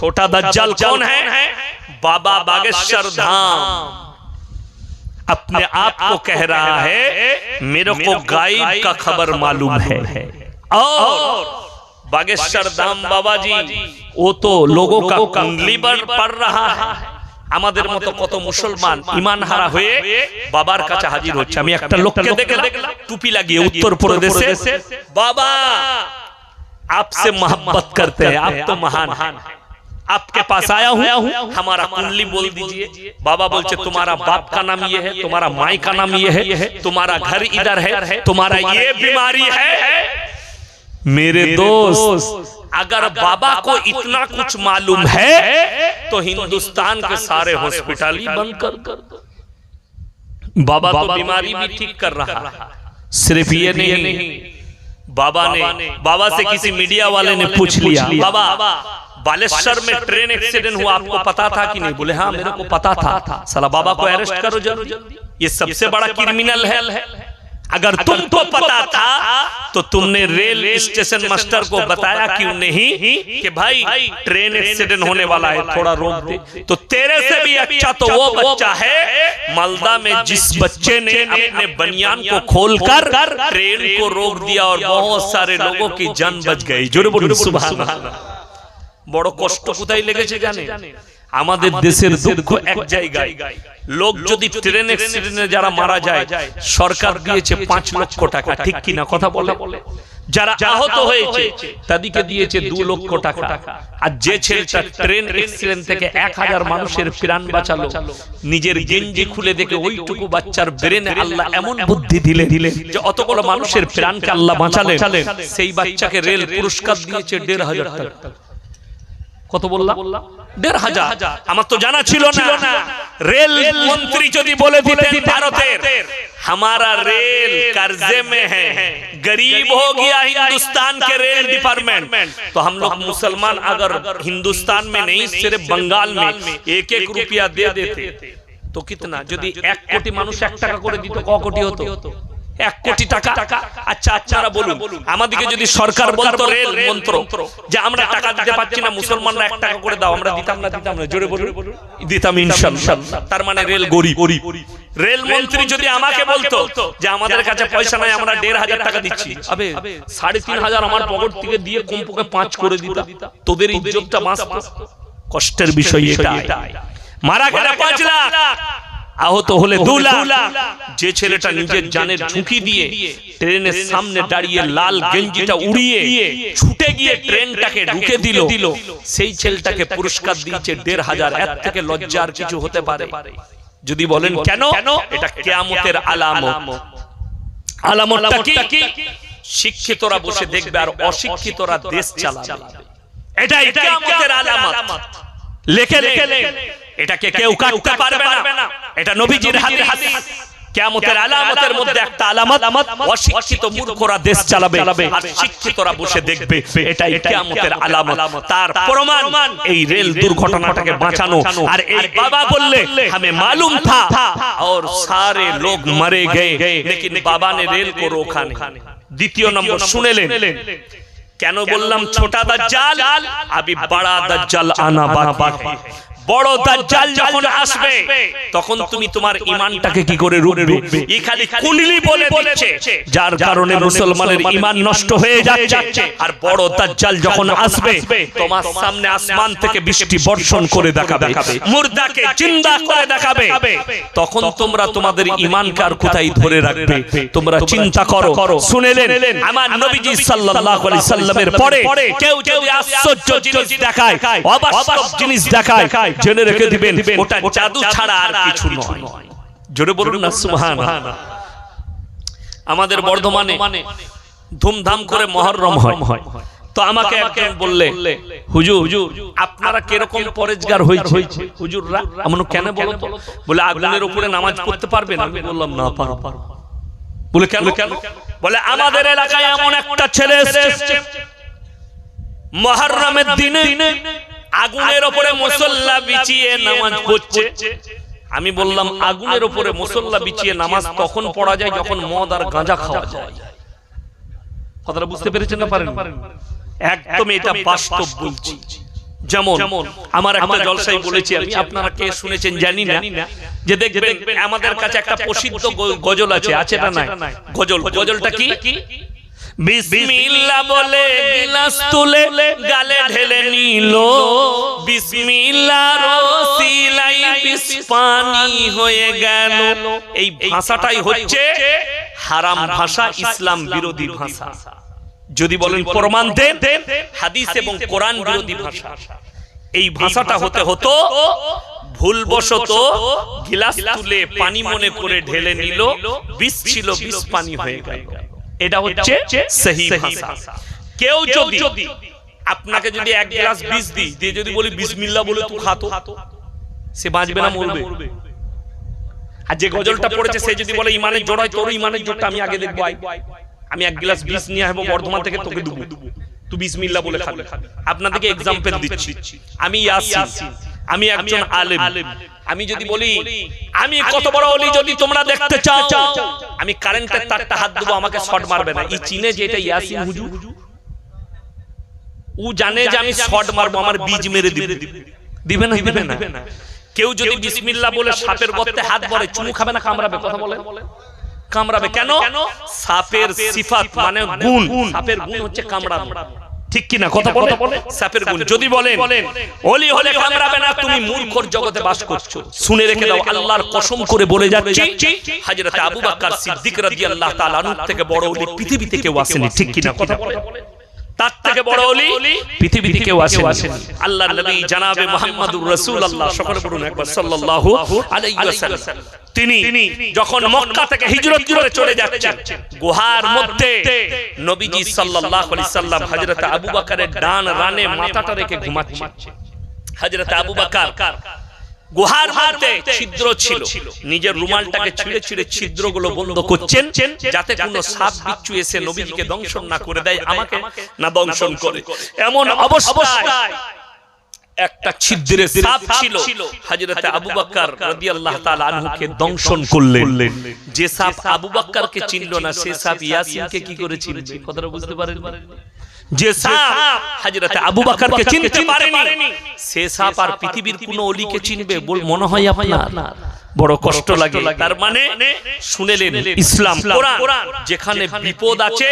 छोटा दज्जाल कौन है बाबा बागेश्वर धाम अपने आप को कह रहा है मेरे को गायब का खबर मालूम है और बागेश्वर धाम बाबा जी वो तो लोगों का कुंडली पर पड़ रहा है আমাদের মতো কত মুসলমান ইমান হারা হয়ে বাবার কাছে হাজির হচ্ছে আমি একটা লোককে দেখলাম টুপি লাগিয়ে উত্তর প্রদেশে বাবা आपसे मोहब्बत करते हैं आप तो महान हैं आपके पास आया हूँ। हमारा कुंडली बोल दीजिए। बाबा बोलते तुम्हारा बाप का नाम ये है तुम्हारा माई का नाम ये है तुम्हारा घर इधर है तुम्हारा ये बीमारी है मेरे दोस्त अगर बाबा को इतना कुछ मालूम है तो हिंदुस्तान के सारे हॉस्पिटल ही बंद कर कर दो। बाबा तो बीमारी भी ठीक कर रहा है। सिर्फ़ ये नहीं बाबा ने बाबा से किसी मीडिया वाले ने पूछ लिया बाबा बालेश्वर में ट्रेन एक्सीडेंट हुआ आपको हाँ, हाँ, पता था कि नहीं बोले हाँ मेरे को पता था। सला बाबा को अरेस्ट करो जल्दी। ये सबसे बड़ा क्रिमिनल है। अगर तुमको तुम पता था तो, तो तुमने रेल स्टेशन मास्टर को बताया क्यों नहीं कि भाई ट्रेन एक्सीडेंट होने वाला है थोड़ा रोक दे तो तेरे से भी अच्छा तो, अच्छा तो वो बच्चा है मालदा में जिस बच्चे ने अपने बनियान को खोलकर ट्रेन को रोक दिया और बहुत सारे लोगों की जान बच गई जुर्म सुबह বড় কষ্ট কোথায় লেগেছে জানে আমাদের দেশের দুঃখ এক জায়গায়। লোক যদি ট্রেন অ্যাক্সিডেন্টে যারা মারা যায় সরকার দিয়েছে পাঁচ লক্ষ টাকা ঠিক কিনা কথা বলে? যারা আহত হয়েছে তাদেরকে দিয়েছে দু লক্ষ টাকা। আর যে ছেলেটা ট্রেন অ্যাক্সিডেন্ট থেকে এক হাজার মানুষের প্রাণ বাঁচালো। নিজের গেঞ্জি খুলে দেখে ওইটুকু বাচ্চার ব্রেনে আল্লাহ এমন বুদ্ধি দিলে দিলে যে অতগুলো মানুষের প্রাণকে আল্লাহ বাঁচালেন। সেই বাচ্চাকে রেল পুরস্কার দিয়েছে দেড় হাজার টাকা কত বললাম দেড় হাজার আমার তো জানা ছিল না রেল মন্ত্রী যদি বলে দিতেন ভারতের हमारा रेल कर्जे में है गरीब हो गया हिंदुस्तान के रेल डिपार्टमेंट तो हम लोग मुसलमान अगर हिंदुस्तान में नहीं सिर्फ बंगाल में एक एक रुपया दे देते তো কিতনা যদি এক কোটি মানুষ এক টাকা করে দিত ক কোটি হতো এক কোটি টাকা। আচ্ছা আপনারা বলুন আমাদেরকে যদি সরকার বলতো রেল মন্ত্র যে আমরা টাকা দিতে পারছি না মুসলমানরা এক টাকা করে দাও আমরা দিতাম না দিতাম না জোরে বলুন। দিতাম ইনশাল্লাহ তার মানে রেল গরিব। রেল মন্ত্রী যদি আমাকে বলতো যে আমাদের কাছে পয়সা নাই আমরা দেড় হাজার টাকা দিচ্ছি। আবে সাড়ে তিন হাজার আমার পকেট থেকে দিয়ে কমপক্ষে পাঁচ করে দিতাম তোদের ইজ্জতটা বাঁচতো কষ্টের বিষয় মারা গেল পাঁচ লাখ। আহত হলে যে ছেলেটা নিজের জানের ঝুঁকি দিয়ে ট্রেনের সামনে দাঁড়িয়ে লাল গেঞ্জিটা উড়িয়ে ছুটে গিয়ে ট্রেনটাকে ঢুকে দিল। সেই ছেলেটাকে পুরস্কার দিয়েছে দেড় হাজার এর থেকে লজ্জার কিছু হতে পারে। যদি বলেন কেন? এটা কেয়ামতের আলামত। আলামতটা কি? শিক্ষিতরা বসে দেখবে আর অশিক্ষিতরা দেশ চালাবে। এটাই কেয়ামতের আলামত। লেখে লেখে এটাকে কেউ কাটতে পারবে না এটা নবীজির হাদিস কিয়ামতের আলামতের মধ্যে একটা আলামত অশিক্ষিত মূর্খরা দেশ চালাবে আর শিক্ষিতরা বসে দেখবে এটাই কিয়ামতের আলামত তার প্রমাণ এই রেল দুর্ঘটনাটাকে বাঁচানো আর এই বাবা বললে हमें मालूम था और सारे लोग मरे गए लेकिन बाबा ने रेल को रोका नहीं দ্বিতীয় নম্বর শুনেলেন কেন বললাম ছোটা দাজ্জাল? আবি বড়া দাজ্জাল আনা বাকি বড় দাজ্জাল যখন আসবে তখন তুমি তোমার ঈমানটাকে কি করে খালি কুণ্ডলি বলে দিচ্ছে যার কারণে মুসলমানের ঈমান নষ্ট হয়ে যাচ্ছে। আর বড় দাজ্জাল যখন আসবে তোমার সামনে আসমান থেকে বৃষ্টি বর্ষণ করে দেখাবে। মুর্দাকে জিন্দা করে দেখাবে। তখন তোমরা তোমাদের ঈমানকে আর কোথায় ধরে রাখবে? তোমরা চিন্তা করো। শুনেলেন আমার নবীজি সাল্লাল্লাহু আলাইহি সাল্লামের পরে কেউ যদি আশ্চর্য জিনিস দেখায় অবাস্তব জিনিস দেখায় জেনে রেখে দিবেন ওটা জাদু ছাড়া আর কিছু নয়। জোরে বলুন না সুবহান আমাদের বর্ধমানে ধুমধাম করে মহররম হয়। তো আমাকে একজন বললে হুজুর হুজুর আপনারা কীরকম পরেজগার হয়েছে? হুজুররা এমন কেন বলো তো? বলে আগুনের উপরে নামাজ পড়তে পারবেন আমি বললাম না পারো বলে কেন? কেন? বলে আমাদের এলাকায় এমন একটা ছেলে এসেছে। মহররমের দিনে আগুনের উপরে মুসল্লা বিছিয়ে নামাজ পড়ছে। আমি বললাম আগুনের উপরে মুসল্লা বিছিয়ে নামাজ তখন পড়া যায় যখন মদ আর গাঁজা খাওয়া যায়। কথাটা বুঝতে পেরেছেন না পারেন? একদম এটা বাস্তব বলছি। যেমন আমার একটা জলসাই বলেছি আমি আপনারা কে শুনেছেন জানি না। যে দেখবেন আমাদের কাছে একটা প্রসিদ্ধ গজল আছে আছে না নাই? গজল গজলটা কি? বিসমিল্লাহ বলে গিলাস তুলে গালে ঢেলে নিল। বিসমিল্লাহ রসিলাই বিষ পানি হয়ে গেল। এই ভাষাটাই হচ্ছে হারাম ভাষা ইসলাম বিরোধী ভাষা। যদি বলেন প্রমাণ দেন হাদিস এবং কোরআন বিরোধী ভাষা। এই ভাষাটা হতে হতো ভুলবশত গিলাস তুলে পানি মনে করে ঢেলে নিল। বিষ ছিল বিষ পানি হয়ে গেল। এটা হচ্ছে সহি ভাষা। কেউ যদি আপনাকে যদি এক গ্লাস বিষ দিই দিয়ে যদি বলি বিসমিল্লাহ বলে তুই খাতো সে বাঁচবে না মরবে। আর যে গজলটা পড়েছে সে যদি বলে ইমানের জোর হয় তোর ইমানের জোরটা আমি আগে দেখব। আমি এক গ্লাস বিষ নিয়ে আসব বর্ধমান থেকে তোকে দেবো। তুই বিসমিল্লাহ বলে খাবে। আপনাদেরকে এক্সাম্পল দিচ্ছি। আমি ইয়াসিন। আমি একজন আলেম। আমি যদি বলি আমি কত বড় অলি যদি তোমরা দেখতে চাও আমি কারেন্টের তারটা হাত দেবো আমাকে শর্ট মারবে না। এই চিনে যে এটা ইয়াসিন হুজুর ও জানে যে আমি শর্ট মারবো আমার বীজ মেরে দিবে। দিবে। না দিবে না কেউ যদি বিসমিল্লাহ বলে সাপের গর্তে হাত ভরে চুমু খাবে না কামড়াবে কথা বলে? কামড়াবে কেন? সাপের সিফাত মানে গুণ। সাপের গুণ হচ্ছে কামড়ানো। ঠিক কি না কথা বলে সাপের গুণ। যদি বলেন ওলি হলে কামড়াবে না তুমি মূর্খর জগতে বাস করছ। শুনে রেখে দাও আল্লাহর কসম করে বলে যাচ্ছি হযরত আবু বকর সিদ্দিক রাদিয়াল্লাহু তাআলা থেকে বড় ওলি পৃথিবীতে কেউ আসেনি। ঠিক কি না কথা বলে তার থেকে বড় ওলি পৃথিবীতে কেউ আসেনি। আল্লাহর নবী জনাবে মুহাম্মদুর রাসূলুল্লাহ সকলে বলুন একবার। সাল্লাল্লাহু আলাইহি ওয়াসাল্লাম। তিনি যখন মক্কা থেকে হিজরত করে চলে যাচ্ছেন গুহার মধ্যে নবীজি সাল্লাল্লাহু আলাইহি সাল্লাম হযরত আবু বকরের ডান রানে মাথাটা রেখে ঘুমাচ্ছেন। হযরত আবু বকর গুহার মধ্যে ছিদ্র ছিল। নিজের রুমালটাকে ছিঁড়ে ছিঁড়ে ছিদ্রগুলো বন্ধ করছেন যাতে কোনো সাপ বিচ্ছু এসে নবীজিকে দংশন না করে দেয় আমাকে না দংশন করে। এমন অবস্থায় একটা ছিদ্রে সাপ ছিল। হযরত আবু বকর রাদিয়াল্লাহু তাআলা আনহুকে দংশন করলেন। যে সাপ আবু বকরকে চিনল না সে সাপ ইয়াসিনকে কি করে চিনবে? কথাটা বুঝতে পারেন যে সাপ হযরত আবু বকরকে চিনতে পারেনি সে সাপ আর পৃথিবীর কোন অলিকে চিনবে বল মনে হয় আপনার বড় কষ্ট লাগে তার মানে শুনেলেন ইসলাম কোরআন যেখানে বিপদ আছে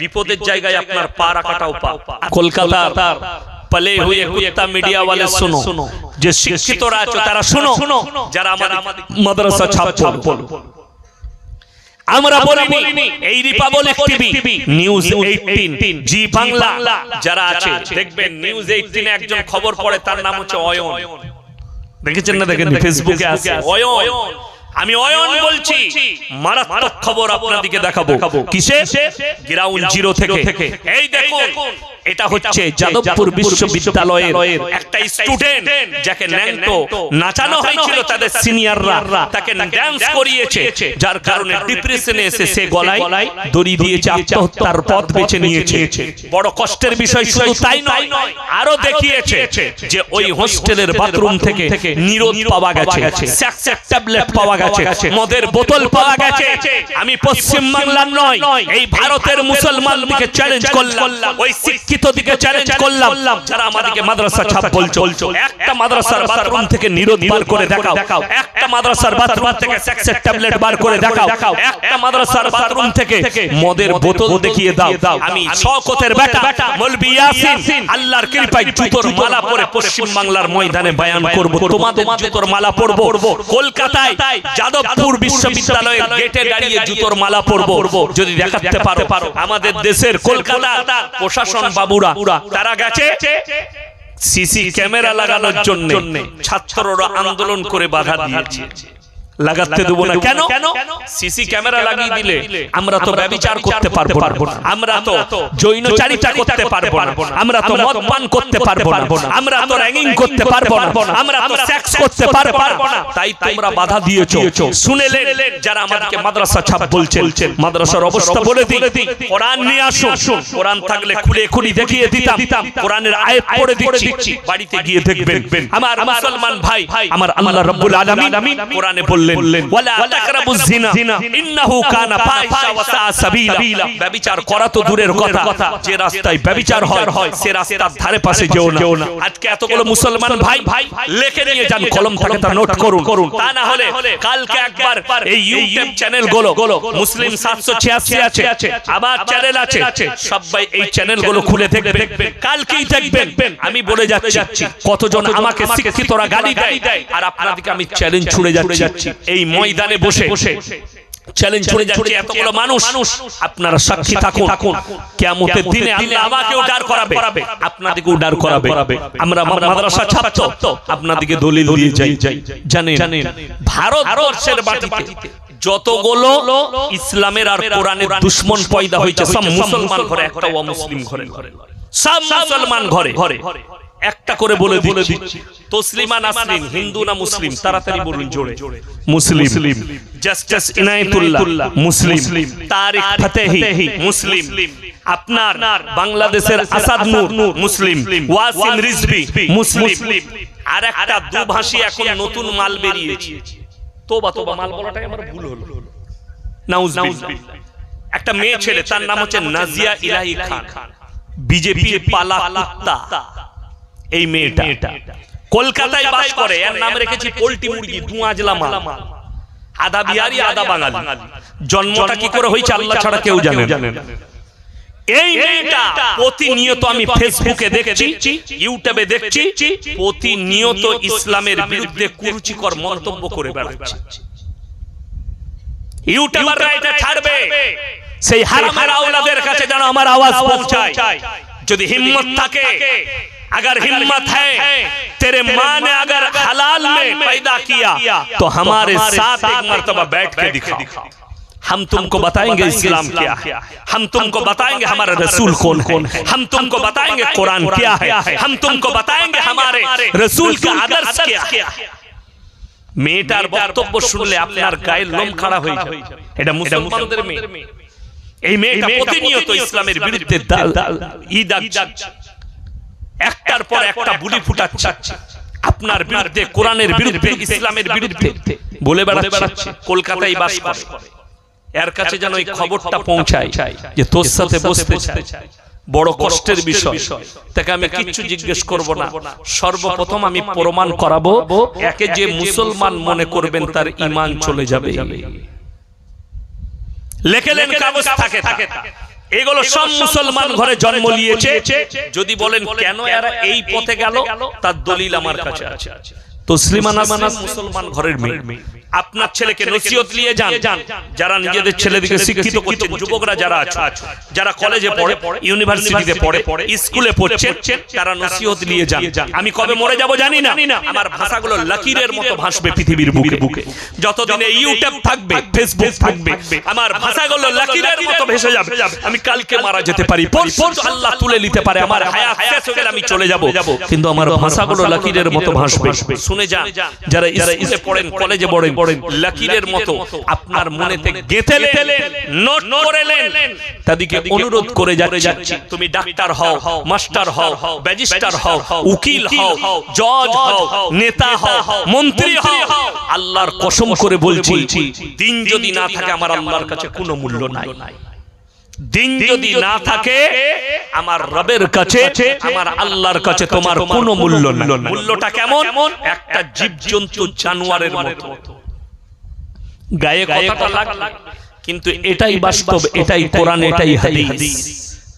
বিপদের জায়গায় আপনার পা রাখাটাও পা কলকাতার পলে হুয়ে কুত্তা মিডিয়া वाले सुनो যে শিক্ষিতরা আছো তারা শুনো যারা আমাদের মাদ্রাসা ছাত্র বলো আমরা বলিনি এই Republic TV news 18 Zee Bangla যারা আছে দেখবেন নিউজ 18 এ একজন খবর পড়ে তার নাম হচ্ছে অয়ন। দেখেছেন না দেখেন ফেসবুকে আছে অয়ন। আমি অয়ন বলছি। মারাত্মক খবর আপনাদেরকে দেখাবো। কিসে গ্রাউন্ড জিরো থেকে। এই দেখুন এটা হচ্ছে যাদবপুর বিশ্ববিদ্যালয়ের একটা স্টুডেন্ট যাকে ন্যাংটো নাচানো হয়েছিল তাদের সিনিয়ররা তাকে ড্যান্স করিয়েছে। যার কারণে ডিপ্রেশনে এসে সে গলায় দড়ি দিয়েছে আত্মহত্যার পথ বেছে নিয়েছে। বড় কষ্টের বিষয় শুধু তাই নয় আরও দেখিয়েছে যে ওই হোস্টেলের বাথরুম থেকে নিরোধ পাওয়া গেছে। ট্যাবলেট পাওয়া গেছে। মদের বোতল পাওয়া গেছে। আমি পশ্চিম বাংলার নয় এই ভারতের মুসলমানদেরকে চ্যালেঞ্জ করলাম। ওই শিক্ষিত দিকে চ্যালেঞ্জ করলাম। যারা আমাদেরকে মাদ্রাসা ছাপ বলছো একটা মাদ্রাসার বাথরুম থেকে নিরোধ বার করে দেখাও। একটা মাদ্রাসার বাথরুম থেকে স্যাকস্যাক ট্যাবলেট বার করে দেখাও। একটা মাদ্রাসার বাথরুম থেকে মদের বোতল দেখিয়ে দাও। আমি শওকতের বেটা মৌলভি ইয়াসিন আল্লাহর কৃপায় জুতোর মালা পরে পশ্চিম বাংলার ময়দানে বয়ান করব তোমাদের জুতোর মালা পরব কলকাতায় যাদবপুর বিশ্ববিদ্যালয়ের গেটে দাঁড়িয়ে জুতোর মালা পরব। যদি দেখাতে পারো আমাদের দেশের কলকাতা প্রশাসন বাবুরা তারা গেছে সিসি ক্যামেরা লাগানোর জন্য। ছাত্ররা আন্দোলন করে বাধা দিয়েছে। লাগাতে দেবো না কেন সিসি ক্যামেরা লাগিয়ে দিলে আমরা তো ব্যবিচার করতে পারব না আমরা তো জৈনচারিতা করতে পারব না আমরা তো মদ পান করতে পারব না আমরা তো র্যাগিং করতে পারব না আমরা তো সেক্স করতে পারব না তাই তোমরা বাধা দিয়েছ শুনেলেন যারা আমাদেরকে মাদ্রাসা ছাপ বলছেন মাদ্রাসার অবস্থা বলে দিই কোরআন নিয়ে আসুন কোরআন থাকলে খুলে খুলি দেখিয়ে দিতাম কোরআনের আয়াত পড়ে দিচ্ছি বাড়িতে গিয়ে দেখবেন আমার মুসলমান ভাই আমার আল্লাহ রাব্বুল আলামিন কোরআনে বললেন বললেন ওয়ালা তাকরাবুজ জিনা ইন্নাহু কানা ফাহিশা ওয়া সা সাবিলা। ব্যভিচার করা তো দূরের কথা যে রাস্তায় ব্যভিচার হয় সে রাস্তার ধারে পাশে যেও না। আজকে এতগুলো মুসলমান ভাই ভাই লিখে নিয়ে যান কলম থাকে তা নোট করুন। তা না হলে কালকে একবার এই ইউটিউব চ্যানেলগুলো মুসলিম 786 আছে। আবার চ্যানেল আছে। সবাই এই চ্যানেলগুলো খুলে দেখবেন। কালকেই দেখবেন। আমি বলে যাচ্ছি কতজন আমাকে শিক্ষিতরা গালি দেয় আর আপনাদেরকে আমি চ্যালেঞ্জ ছুড়ে যাচ্ছি এই ময়দানে বসে চ্যালেঞ্জ ছুড়ে যাচ্ছে এতগুলো মানুষ। আপনারা সাক্ষী থাকুন। কিয়ামতের দিনে আল্লাহ করাবে। করাবে। আমরা মাদ্রাসা ছাত্র। আপনাদেরকে দলিল দিয়ে যাই। জানেন। ভারতবর্ষের মাটিতে যতগুলো ইসলামের আর কোরআনের দুশ্মন পয়দা হয়েছে সব মুসলমান ঘরে একটা অমুসলিম ঘরে। সব মুসলমান ঘরে। ঘরে। একটা করে বলে বলে দিচ্ছি। তসলিমা নাসরিন হিন্দু না মুসলিম? তাড়াতাড়ি বলুন জোরে। মুসলিম। জাস্টিস ইনায়েতুল্লাহ মুসলিম। তারিক ফতেহি মুসলিম। আপনার বাংলাদেশের আসাদ নূর মুসলিম। ওয়াসিম রিজভি মুসলিম। আর একটা দুভাষী এখন নতুন মাল বেরিয়েছে। তোবা তোবা মাল বলাটাই আমার ভুল হলো। নাউজুবিল্লাহ একটা মেয়ে ছেলে তার নাম হচ্ছে নাজিয়া ইলাহি খান। বিজেপির পালা কুত্তা এই মেয়েটা। কলকাতায় বাস করে এর নাম রেখেছি পোল্টি মুরগি দুয়াজলা মাল। আধা বিহারি আধা বাঙালি। জন্মটা কি করে হয়েছে আল্লাহ ছাড়া কেউ জানে এই মেয়েটা প্রতিনিয়ত আমি ফেসবুকে দেখছি ইউটিউবে দেখছি প্রতিনিয়ত ইসলামের বিরুদ্ধে কুরুচিকর মন্তব্য করে বেড়াচ্ছে। ইউটিউবাররা এটা ছাড়বে। সেই হারামের আওলাদের কাছে যেন আমার আওয়াজ পৌঁছায়। যদি হিম্মত থাকে अगर हिम्मत है तेरे माँ ने अगर हलाल में पैदा किया तो हमारे साथ एक मर्तबा बैठ के दिखा हम तुमको बताएंगे इस्लाम क्या है हम तुमको बताएंगे हमारा रसूल कौन है हम तुमको बताएंगे कुरान क्या है हम तुमको बताएंगे हमारे रसूल का आदर्श क्या है মেয়েটার বক্তব্য শুনলে আপনার গায়ের লোম খাড়া হয়ে যাবে এটা মুসলমানদের মেয়ে এই মেয়েটা প্রতিনিয়ত ইসলামের বিরুদ্ধে ঈদ একটার পর একটা বুলি ফুটাচ্ছে। আপনার বিরুদ্ধে কোরআনের বিরুদ্ধে ইসলামের বিরুদ্ধে বলে বেড়াচ্ছে কলকাতায় বাস করে। এর কাছে যেন এই খবরটা পৌঁছায় যে তোর সাথে বসতে চায়। বড় কষ্টের বিষয়। তাকে আমি কিচ্ছু জিজ্ঞেস করব না। সর্বপ্রথম আমি প্রমাণ করাবো একে যে মুসলমান মনে করবেন তার ইমান চলে যাবে। লেখেলেন কাগজ থাকে থাকে এগুলো সব মুসলমান ঘরে জন্ম নিয়েছে। যদি বলেন কেন এরা এই পথে গেল তার দলিল আমার কাছে আছে। তসলিমান মুসলমান ঘরের মেয়ে। আপনার ছেলেকে নসিহত নিয়ে যান। যারা নিজেদের ছেলেদিকে শিক্ষিত করছেন যুবকরা যারা আছে যারা কলেজে পড়ে ইউনিভার্সিটিতে পড়ে স্কুলে পড়ছেন তারা নসিহত নিয়ে যান। আমি কবে মরে যাব জানি না। আমার ভাষাগুলো লকিরের মতো ভাসবে পৃথিবীর বুকে। বুকে। যতদিন এই ইউটিউব থাকবে ফেসবুক থাকবে আমার ভাষাগুলো লকিরের মতো ভেসে যাবে। আমি কালকে মারা যেতে পারি। আল্লাহ তুলে নিতে পারে আমার হায়াত শেষ হয়ে আমি চলে যাব। কিন্তু আমার ভাষাগুলো লকিরের মতো ভাসবে শুনে যান যারা স্কুলে পড়েন কলেজে পড়েন পড়েন লকিরের মতো আপনার মনেতে গেঁথে নোট করেলেন। তাদেরকে অনুরোধ করে যাচ্ছি। তুমি ডাক্তার হও মাস্টার হও ব্যারিস্টার হও উকিল হও জজ হও নেতা হও মন্ত্রী হও। আল্লাহর কসম করে বলছি দিন যদি না থাকে আমার আল্লাহর কাছে কোনো মূল্য নাই। দিন যদি না থাকে আমার রবের কাছে আমার আল্লাহর কাছে তোমার কোনো মূল্য মূল্যটা কেমন? একটা জীবজন্তু জানোয়ারের মতো। গায়ে কথাটা লাগ কিন্তু এটাই বাস্তব এটাই কোরআন এটাই হাদিস।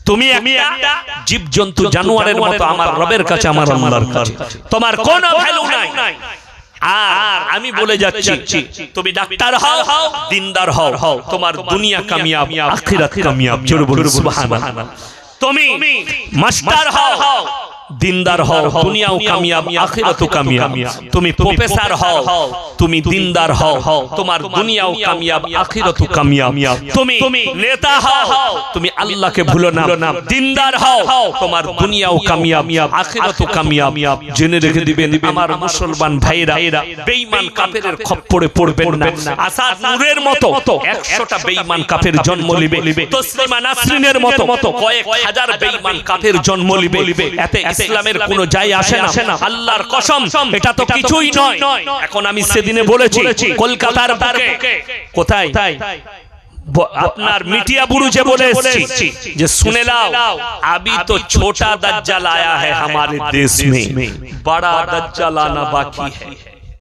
তুমি একটা জীবজন্তু জানোয়ারের মতো আমার রবের কাছে আমার আল্লাহর কাছে। তোমার কোনো ভ্যালু নাই। আর আমি বলে যাচ্ছি তুমি ডাক্তার হও দিনদার হও। হও। তোমার দুনিয়া কামিয়াব আখিরাত কামিয়াব। জোরে বলুন সুবহানাল্লাহ। তুমি মাস্টার হও। দিনদার হও দুনিয়াও কামিয়াব আখিরাতও কামিয়াব। তুমি প্রফেসর হও তুমি দিনদার হও তোমার দুনিয়াও কামিয়াব আখিরাতও কামিয়াব। তুমি নেতা হও তুমি আল্লাহকে ভুলো না। দিনদার হও তোমার দুনিয়াও কামিয়াব আখিরাতও কামিয়াব। জেনে রেখে দিবেন আমার মুসলমান ভাইরা। বেঈমান কাফেরের খপ্পরে পড়বেন না। আসাদ নূরের মতো 100টা বেঈমান কাফের জন্ম লিবে। তসলিমা নাসরিনের মতো কয়েক হাজার বেঈমান কাফের জন্ম লিবে। এতে ইসলামের কোনো যায় আসে না আল্লাহর কসম এটা তো কিছুই নয় এখন আমি সেদিন দিনে বলেছি কলকাতার বুকে কোথায় ব- আপনার মিটিয়া বুরুজে বলে এসেছি যে শুনে লাও अभी तो छोटा दज्जाल आया है हमारे देश में बड़ा दज्जाल आना बाकी है